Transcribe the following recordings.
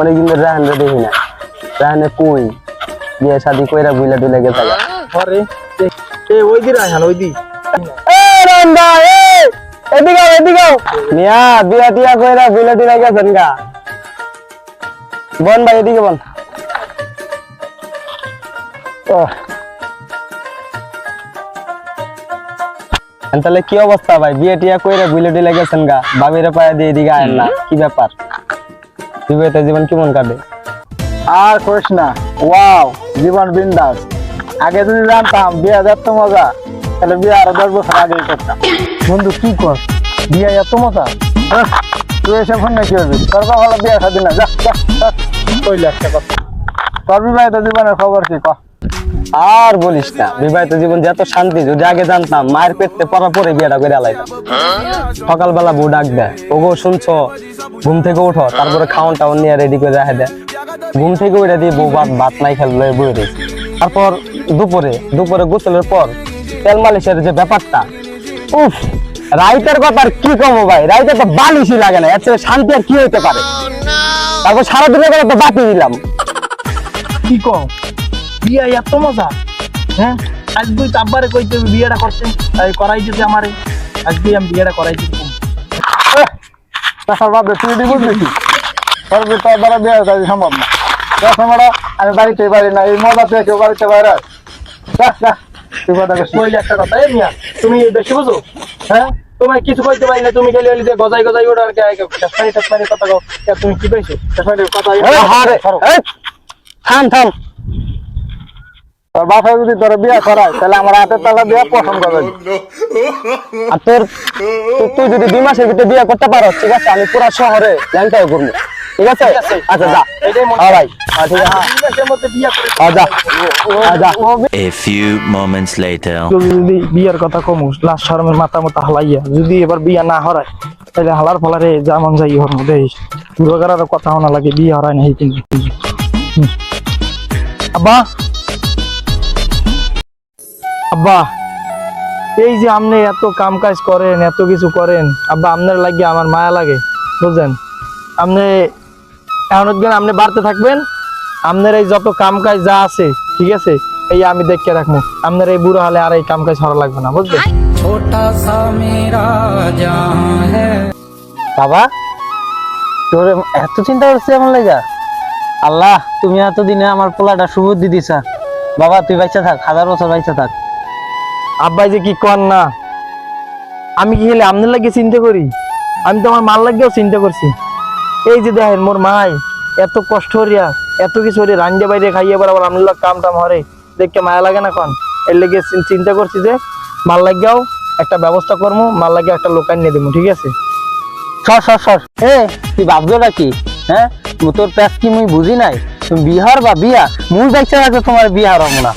অনেকদিন ধরে রাহানরে দেখি না। রাহানে কই? বিয়ে শাদি কইরা বুইলা টুইলা গেছে গা। ঘরে। এ ওই দি রায়হান ওই দি। এ রাহান ভাই এ এদিকে এদিকে। মিয়া বিয়া টিয়া কইরা বুইলা টুইলা গেছেন গা। বন ভাই এদিকে বন। তাহলে কি অবস্থা ভাই? বিয়ে টিয়া কইরা বুইলা টুইলা গেছেন গা। বাবিরে পায়া দিয়ে এদিকে আয়েন না। কি ব্যাপার? বিবাহিত জীবন কেমন কাটে? আর কইস না ওয়াও জীবন বিন্দাস। আগে যদি জানতাম বিয়ে এত মজা তাহলে বিয়ে আরও দশ বছর আগেই করতাম। বন্ধু কি কর? বিয়ে এত মজা। তুই এসে ফোন না কি হবে তোর বাবা বিয়ে খাবি না যা যা, যা। কইলে একটা কথা। তোর বিবাহিত জীবনের খবর কি কহ আর বলিস না। বিবাহিত জীবন যে এত শান্তি, যদি আগে জানতাম মায়ের পেটতে পড়া পরে বিয়েটা করে আলাইতাম। সকালবেলা বউ ডাক দেয়, ওগো, শুনছো? ঘুম থেকে উঠো তারপরে খাওয়ান টাউন নিয়ে রেডি করে রাখে দেয় ঘুম থেকে উঠে দিয়ে বউ ভাত ভাত নাই খেলবে বয়ে রয়েছে তারপর দুপুরে দুপুরে গোসলের পর তেল মালিশের যে ব্যাপারটা, উফ, রাইতের কথা আর কি কমো ভাই? রাইতে তো বালিশই লাগে না, এর শান্তি আর কি হইতে পারে? তারপর সারাদিনের বেলা তো বাতি দিলাম। কি কও? বিয়ে এত মজা। হ্যাঁ? আজ তুই তাব্বারে কইতে বিয়েটা করতে তাই করাই যদি আমারে। আজকে আমি বিয়েটা করাই দিতে তাছাড়া বাদ তুই এটি বুঝবি তোর বি- দ্বারা বিয়ে করা সম্ভব না। দেখ আমরা আমি বাড়িতে পারি না এই মজা পেয়ে কেউ বাড়িতে বাইরে আয়। যা, যা, তুই কথা কইস। একটা কথা এই মিয়া তুমি বেশি বুঝো? হ্যাঁ? তোমার কিছু কইতে পারি না তুমি খেলে হলি যে গজাই গজাই টেসমারি কথা কও। তুমি কি পাইছো টেসমারি কথা থাম থাম। তোর বাসায় যদি তোর বিয়ে করায় তাহলে আমার হাতে তালা বিয়ে পছন্দ করবে আর তোর তুই যদি দুই মাসের ভিতরে বিয়ে করতে পারো ঠিক আছে? আমি পুরা শহরে ল্যাংটাই করব ঠিক আছে? আচ্ছা যা। ঠিক আছে. যদি বিয়ের কথা কমু লাস্ট শরমের মাথা মতো হালাইয়া যদি এবার বিয়ে না হরায় তাহলে হালার ফলারে যেমন যাই হর মধ্যে। কথা হওয়া লাগে বিয়ে হরায় না কিন্তু। হুম। আব্বা আব্বা এই যে আপনি এত কাম কাজ করেন এত কিছু করেন আব্বা আপনার লাগে আমার মায়া লাগে বুঝলেন আপনি এখন জ্ঞান আপনি বাড়তে থাকবেন আপনার এই যত কাম কাজ যা আছে ঠিক আছে এই আমি দেখে রাখব। আপনার এই বুড়ো হলে আর এই কাম কাজ হরা লাগবে না বুঝলেন? বাবা তোর এত চিন্তা করছিস আমার লাগা? আল্লাহ তুমি এতদিনে আমার পোলাটা সুবুদ্ধি দিছা। বাবা তুই বাইচা থাক হাজার বছর বাইচা থাক। আব্বাই যে কি কর না? আমি কি হলে আপনার লাগে চিন্তা করি? আমি তো আমার মাল লাগেও চিন্তা করছি। এই যে দেখেন মোর মাই এত কষ্ট হরিয়া এত কিছু হরিয়া রান্ডে বাইরে খাইয়ে এবার আবার আপনার কাম টাম হরে। দেখতে মায়া লাগে না কন? এর লেগে চিন্তা করছি যে মাল লাগেও একটা ব্যবস্থা করব মাল লাগে একটা লোকান নিয়ে দেবো ঠিক আছে? সর সর সর। এ তুই ভাবছ নাকি হ্যাঁ? তোর প্যাস কি মুই বুঝি নাই? তুমি বিহার বা বিয়া? মুই আছে তোমার বিহার হব না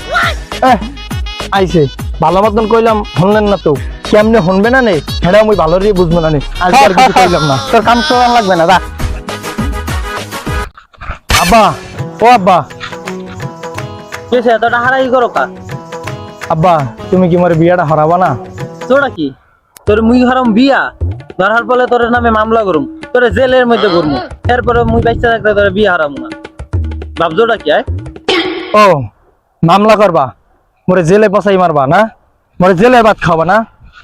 আইছে। ভালো মতন কইলাম শুনলেন না তো? কেমনে শুনবে না নে? হেডা মুই ভালো রে বুঝব না নে। আর কিছু কইলাম না। তোর কাম করা লাগবে না যা। আব্বা ও আব্বা। কিসে এতটা হারাই করো কা? আব্বা তুমি কি মোর বিয়াটা হারাবা না? তোরা কি? তোর মুই হারাম বিয়া? ধরার ফলে তোর নামে মামলা করুম। তোরে জেলের মধ্যে করব এরপরে মুই থাকলে তোর বিয়া হারাম না। ভাবছোটা কি আয়? ও মামলা করবা? মোরে জেলে পচাই মারবা না? মোরে জেলে ভাত খাওয়া না?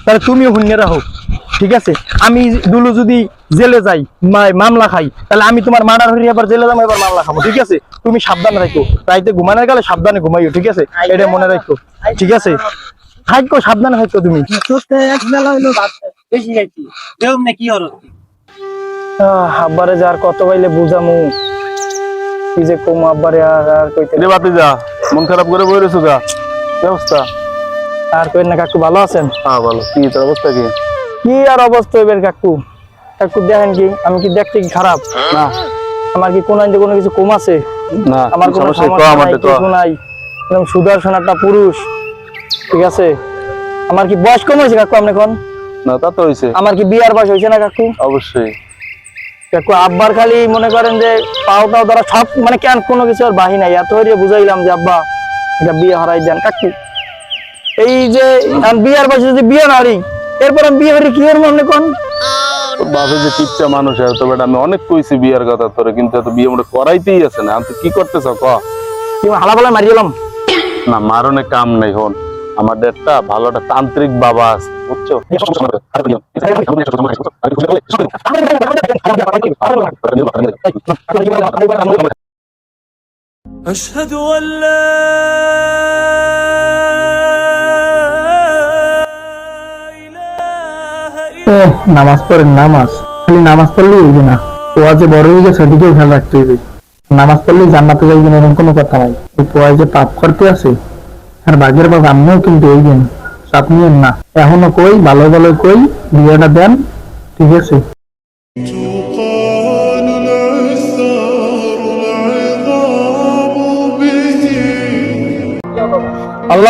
তাহলে তুমিও শূন্য রাখো ঠিক আছে? আমি দুলু যদি জেলে যাই মামলা খাই, তাহলে আমি তোমার মার্ডার হয়ে এবার জেলে যাব, এবার মামলা খাব, ঠিক আছে? তুমি সাবধানে রাখো রাইতে ঘুমানোর গেলে সাবধানে ঘুমাইও, ঠিক আছে? এটা মনে রাখো ঠিক আছে? থাকো, সাবধানে থাকো তুমি। আব্বারে যার কত বাইলে বুঝামু। কি যে কম আব্বারে, আর আর কইতে রে বাপি যা, মন খারাপ করে বই রয়েছো গা কি অবস্থা আর কই না কাকু ভালো আছেন? হ্যাঁ ভালো। কি তোর অবস্থা কি? কি আর অবস্থা এবার কাকু? কাকু দেখেন কি আমি কি দেখতে কি খারাপ? না। আমার কি কোনো কোনো কিছু কম আছে? না আমার কোনো সমস্যা নাই একদম সুদর্শন একটা পুরুষ। ঠিক আছে? আমার কি বয়স কম হয়েছে কাকু আপনি কোন না তা তো হইছে। আমার কি বিয়ার বয়স হয়েছে না কাকু? অবশ্যই। কাকু আব্বার খালি মনে করেন যে পাও তাও ধরা সব মানে কেন কোনো কিছু আর বাহি নাই। এত বুঝাইলাম যে আব্বা এটা বিয়ে হারাই দেন কাকু এই যে বিয়ার বয়সে যদি বিয়ে না হারি এরপর আমি বিয়ে হারি কি করব আপনি কোন বাপে যে টিপচা মানুষ আছে তো আমি অনেক কইছি বিয়ের কথা তোরে কিন্তু এত বিয়ে মোটে করাইতেই আছে না আমি কি করতেছ ক কি হালা বলা মারি গেলাম না মারনে কাম নাই হন আমার একটা ভালো একটা তান্ত্রিক বাবা আছে বুঝছ أشهد أن لا إله إلا ও নামাজ পড়েন নামাজ খালি নামাজ পড়লে হইবে না পোয়া যে বড় হয়ে গেছে ওদিকেও খেয়াল রাখতে হইবে নামাজ পড়লে জান্নাতে যাইবেন এরকম কোনো কথা নাই এই পোয়ায় যে পাপ করতে আছে আর বাঘের বাঘ আমিও কিন্তু হইবেন চাপ নিয়েন না এখনো কই ভালো ভালো কই বিয়েটা দেন ঠিক আছে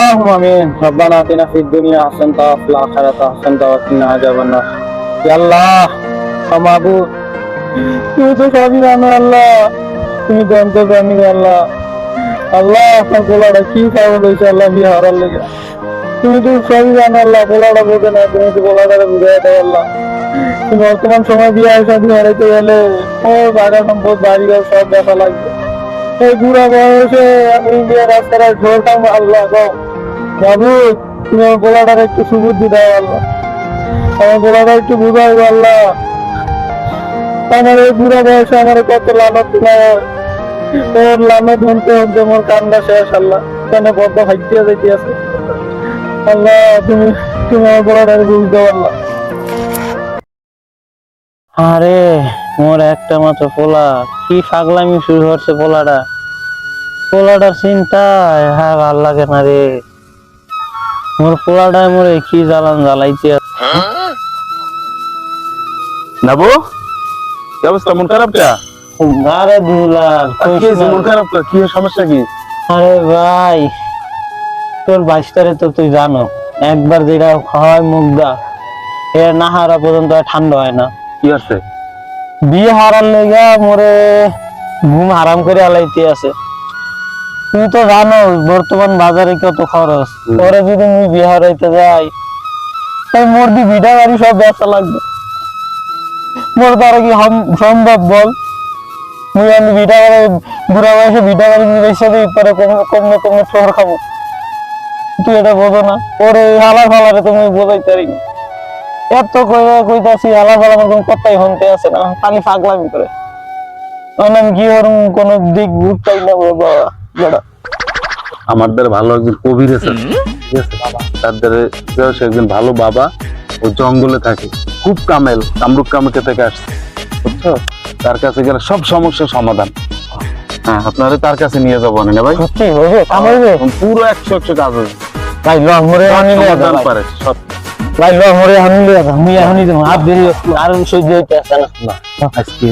اللهم امين ربنا اتنا في الدنيا حسنه وفي الاخره حسنه وقنا عذاب النار يا الله মাবুদ তুমি তো সবই জানো আল্লাহ তুমি জানতে জানি আল্লাহ আল্লাহ আপনার গোলাটা কি খাবো দিয়েছে আল্লাহ বিয়ে হারার লেগে তুমি তো সবই জানো আল্লাহ গোলাটা বোঝে না তুমি তো গোলাটারে বুঝাই দাও আল্লাহ তুমি বর্তমান সময় বিয়ে শাদী হারাইতে গেলে ও জায়গা সম্পদ বাড়ি ঘর সব দেখা লাগবে এই বুড়া বয়সে আমি বিয়ে রাস্তায় ঢোলতাম আল্লাহ গো বাবু তুমি আমার গোলাটার একটু সুবুদ্ধি দাও আল্লাহ। আমার গোলাটা একটু বুঝাই আল্লাহ। আমার এই বুড়া বয়সে আমার কত দিলাম তোর লানত ধনতে আমার কান্না শেষ, আল্লাহ। কেন বদ্ধ আছে আল্লাহ, তুমি তুমি আমার গোলাটারে বুঝ দাও আল্লাহ। আরে, মোর একটা মাত্র পোলা। কি পাগলামি শুরু হচ্ছে পোলাটা। পোলাটার চিন্তায় হ্যাঁ ভালো লাগে না রে। মোর পোলাটায় মোরে কি জ্বালান জ্বালাইছে নাবু কি অবস্থা? মন খারাপ কা আরে দুলাল কি মন খারাপ কা কি সমস্যা কি? আরে ভাই তোর বাইশটারে তো তুই জানো একবার যেটা খাওয়ায় মুগদা এ না হারা পর্যন্ত ঠান্ডা হয় না। কি আছে বিয়ে হারার লেগা মোরে ঘুম হারাম করে আলাইতে আছে। তুই তো জানো বর্তমান বাজারে কত খরচ। পরে যদি মুই বিয়ে হারাইতে যাই তাই মোর দি ভিটা গাড়ি সব ব্যবসা লাগবে। মোর দ্বারা কি সম্ভব বল? মুই আমি ভিটা গাড়ি বুড়া বয়সে ভিটা এসে দিই পরে কমে কমে কমে শহর খাব। তুই এটা বোঝো না। ওরে হালা ফালারে তুমি বোঝাইতে পারি এত কইয়া কইতাছি হালা ফালা আমার কোনো কথাই শুনতে আছে না। খালি পাগলামি করে। তখন আমি কি ওরম কোনো দিক বুঝতাই না বাবা আমার দ্বারা ভালো একজন কবির আছে। ঠিক আছে তার দ্বারা সে একজন ভালো বাবা। ও জঙ্গলে থাকে। খুব কামেল কামরুক কামরুকে থেকে আসছে। বুঝছ? তার কাছে গেলে সব সমস্যার সমাধান। হ্যাঁ আপনারা তার কাছে নিয়ে যাব না ভাই? সত্যি? পুরো একশো একশো কাজ হবে ভাই ল মরে আনিলে সমাধান পারে সব। ভাই ল মরে আনিলে আমি এখনই দেবো। আর দেরি আর সহ্য হইতে আসে না। আজকে